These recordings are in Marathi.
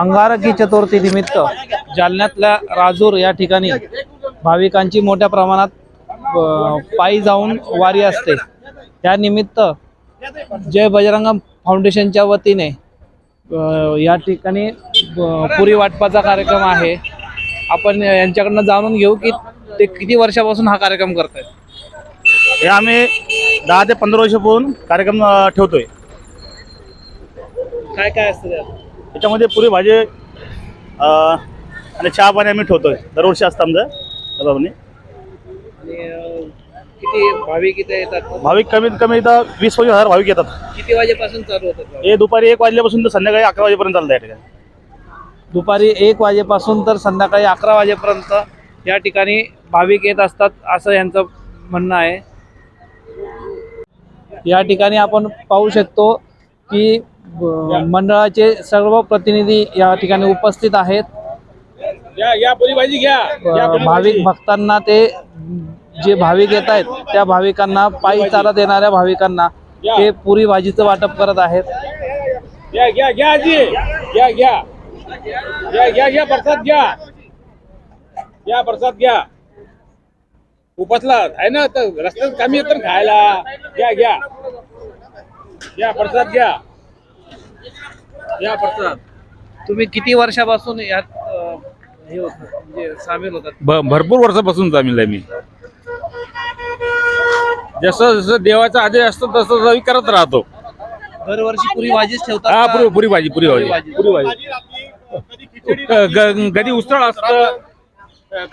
अंगारकी चतुर्थी निमित्त जालन्यातल्या राजूर या ठिकाणी भाविकांची मोठ्या प्रमाणात पायी जाऊन वारी असते. त्यानिमित्त जय बजरंग फाउंडेशनच्या वतीने या ठिकाणी पुरी वाटपाचा कार्यक्रम आहे. आपण यांच्याकडनं जाणून घेऊ की ते किती वर्षापासून हा कार्यक्रम करत आहेत हे आम्ही दहा ते पंधरा वर्षापासून कार्यक्रम ठेवतोय. काय काय असतं? त्याच्यामध्ये पुरी भाजी आणि चहा पाणी आम्ही ठेवतोय. दरवर्षी असतं आमचं. किती भाविक इथे येतात? भाविक कमीत कमी इथं वीस पंचवीस हजार भाविक येतात. किती वाजेपासून चालू होतात? हे दुपारी एक वाजल्यापासून तर संध्याकाळी अकरा वाजेपर्यंत चालतं या ठिकाणी. दुपारी एक वाजेपासून तर संध्याकाळी अकरा वाजेपर्यंत या ठिकाणी भाविक येत असतात असं यांचं म्हणणं आहे. या ठिकाणी आपण पाहू शकतो की ब- मंडळाचे सर्व प्रतिनिधी या ठिकाणी उपस्थित आहेत. या या भाजी घ्या. भाविक. भक्तांना ते जे भाविक येत आहेत त्या भाविकांना पायी चालत येणाऱ्या भाविकांना ते पुरी भाजीचं वाटप करत आहेत. घ्या घ्या घ्या आजी. घ्या घ्या. घ्या घ्या घ्या प्रसाद घ्या. घ्या प्रसाद घ्या. उपासला आहे ना तर रस्त्यात कमी येतं ना खायला. घ्या घ्या. घ्या प्रसाद घ्या. घ्या प्रसाद. तुम्ही किती वर्षापासून यात अ, हे होतं म्हणजे सामील होतात? भ- भरपूर वर्षापासून सामील आहे मी. जसं जसं देवाचा आदेश असतो तसं तसं मी करत राहतो. दरवर्षी पुरी भाजीच ठेवतात हा? पुरी पुरी भाजी पुरी भाजी. पुरी भाजी. कधी उसळ असतं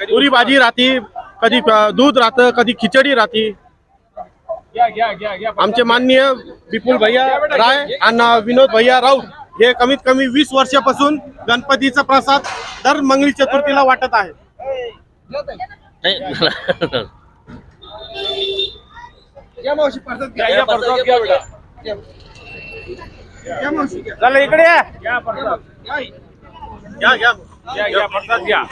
पुरी भाजी राहती कधी अ, दूध राहतं कधी खिचडी राहती. आमचे माननीय विपुल भैया राय आणि विनोद भैया राऊत हे कमीत कमी वीस वर्षापासून गणपतीचा प्रसाद दर मंगळी चतुर्थीला वाटत आहे. घ्या, घ्या, प्रसाद घ्या बेटा. चला इकडे या. घ्या प्रसाद घ्या घ्या घ्या घ्या प्रसाद घ्या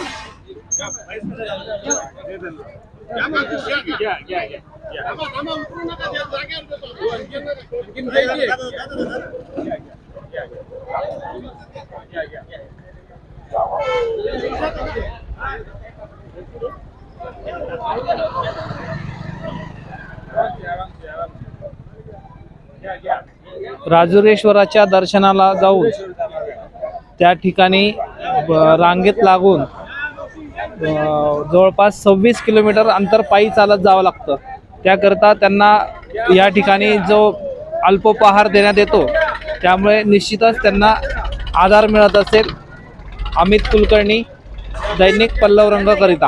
घ्या घ्या राजुरेश्वराच्या दर्शनाला जाऊन त्या ठिकाणी रांगेत लागून जवळपास सव्वीस किलोमीटर अंतर पायी चालत जावं लागतं. त्याकरता त्यांना या ठिकाणी जो अल्पोपहार देण्यात येतो त्यामुळे निश्चितच त्यांना आधार मिळत असेल. अमित कुलकर्णी दैनिक पल्लव रंगकरिता.